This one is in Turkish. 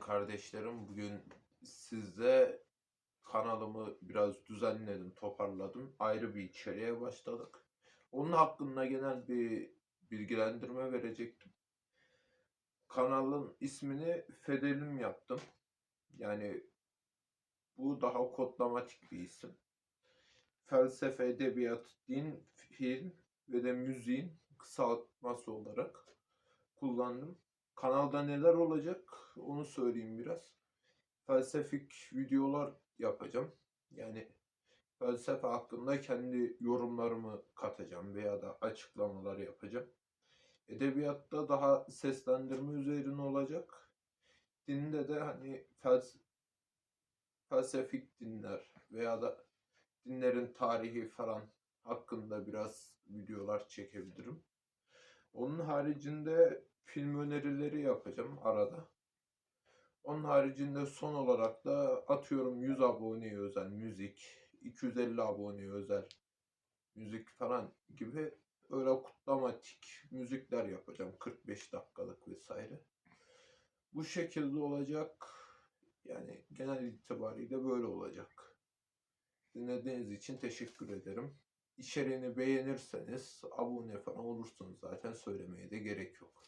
kardeşlerim. Bugün sizde kanalımı biraz düzenledim, toparladım. Ayrı bir içeriğe başladık. Onun hakkında genel bir bilgilendirme verecektim. Kanalın ismini Fedelim yaptım. Yani bu daha kodlamatik bir isim. Felsefe, edebiyat, din, film ve de müziğin kısaltması olarak kullandım. Kanalda neler olacak onu söyleyeyim biraz. Felsefik videolar yapacağım. Yani felsefe hakkında kendi yorumlarımı katacağım veya da açıklamalar yapacağım. Edebiyatta daha seslendirme üzerine olacak. Dinde de hani fels felsefik dinler veya da dinlerin tarihi falan hakkında biraz videolar çekebilirim. Onun haricinde film önerileri yapacağım arada. Onun haricinde son olarak da atıyorum 100 aboneye özel müzik, 250 aboneye özel müzik falan gibi öyle kutlamatik müzikler yapacağım 45 dakikalık vesaire. Bu şekilde olacak. Yani genel itibariyle böyle olacak. Dinlediğiniz için teşekkür ederim. İçeriğini beğenirseniz abone falan olursunuz zaten söylemeye de gerek yok.